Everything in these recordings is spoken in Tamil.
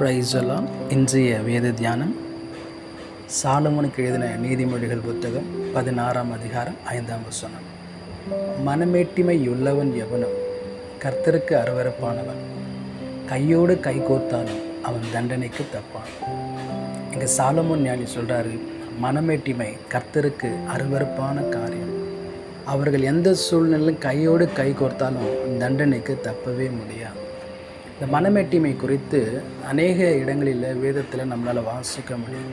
பிரைசலாம் இன்றைய வேத தியானம். சாலமனுக்கு எழுதின நீதிமொழிகள் புத்தகம் பதினாறாம் அதிகாரம் ஐந்தாம் வசனம். மனமேட்டிமை உள்ளவன் எவனும் கர்த்தருக்கு அருவருப்பானவன். கையோடு கை கோர்த்தாலும் அவன் தண்டனைக்கு தப்பான். இங்கே சாலமோன் ஞானி சொல்கிறாரு மனமேட்டிமை கர்த்தருக்கு அருவறுப்பான காரியம். அவர்கள் எந்த சூழ்நிலையிலும் கையோடு கை கோர்த்தாலும் தண்டனைக்கு தப்பவே முடியாது. இந்த மனமேட்டிமை குறித்து அநேக இடங்களில் வேதத்தில் நம்மளால் வாசிக்க முடியும்.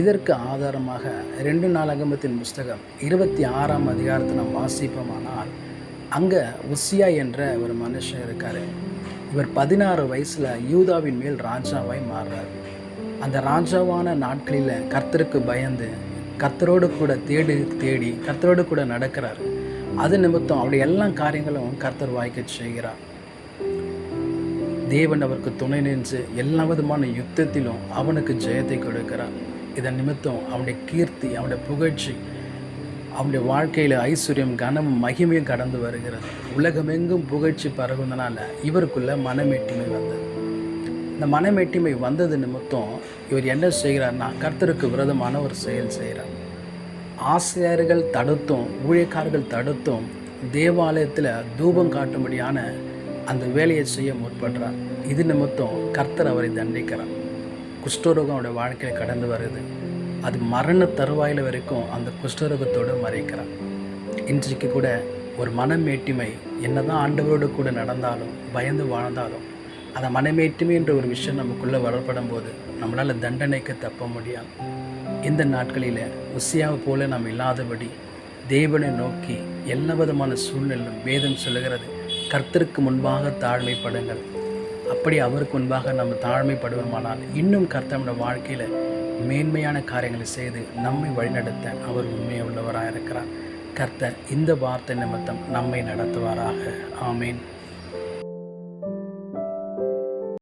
இதற்கு ஆதாரமாக ரெண்டு நாளகமத்தின் புஸ்தகம் இருபத்தி ஆறாம் அதிகாரத்தை நாம் வாசிப்போமானால் அங்கே உசியா என்ற ஒரு மனுஷன் இருக்கார். இவர் பதினாறு வயசில் யூதாவின் மேல் ராஜாவாய் மாறுறார். அந்த ராஜாவான நாட்களில் கர்த்தருக்கு பயந்து கர்த்தரோடு கூட தேடி தேடி கர்த்தரோடு கூட நடக்கிறார். அது நிமித்தம் அவருடைய எல்லா காரியங்களும் கர்த்தர் வாய்க்க செய்கிறார். தேவன் அவருக்கு துணை நின்று எல்லா விதமான யுத்தத்திலும் அவனுக்கு ஜெயத்தை கொடுக்கிறார். இதன் நிமித்தம் அவனுடைய கீர்த்தி அவனுடைய புகழ்ச்சி அவனுடைய வாழ்க்கையில் ஐஸ்வர்யம் கனமும் மகிமையும் கடந்து வருகிறது. உலகமெங்கும் புகழ்ச்சி பரவுனதுனால இவருக்குள்ள மனமேட்டிமை வந்தது. இந்த மனமேட்டிமை வந்தது நிமித்தம் இவர் என்ன செய்கிறார்னா கர்த்தருக்கு விரதமான ஒரு செயல் செய்கிறார். ஆசிரியர்கள் தடுத்தும் ஊழியக்காரர்கள் தடுத்தும் தேவாலயத்தில் தூபம் காட்டும்படியான அந்த வேலையை செய்ய முற்படுறார். இது நிமித்தம் கர்த்தர் அவரை தண்டிக்கிறார். குஷ்டரோகம் அவருடைய வாழ்க்கையில் கடந்து வருது. அது மரண தருவாயில் வரைக்கும் அந்த குஷ்டரோகத்தோடு மறைக்கிறார். இன்றைக்கு கூட ஒரு மனமேட்டிமை என்னதான் ஆண்டவரோடு கூட நடந்தாலும் பயந்து வாழ்ந்தாலும் அந்த மனமேட்டுமை என்ற ஒரு விஷயம் நமக்குள்ளே வரப்படும் போது நம்மளால் தண்டனைக்கு தப்ப முடியாது. இந்த நாட்களில் உசியாவை போல நாம் இல்லாதபடி தேவனை நோக்கி எல்லா விதமான சூழ்நிலையும் வேதம் சொல்லுகிறது. கர்த்தருக்கு முன்பாக தாழ்மைப்படுங்கள். அப்படி அவருக்கு முன்பாக நம்ம தாழ்மைப்படுவோமானால் இன்னும் கர்த்தனோட வாழ்க்கையில் மேன்மையான காரியங்களை செய்து நம்மை வழிநடத்த அவர் உண்மை உள்ளவராக இருக்கிறார் கர்த்தர் இந்த வார்த்தை நிமித்தம் நம்மை நடத்துவாராக. ஆமேன்.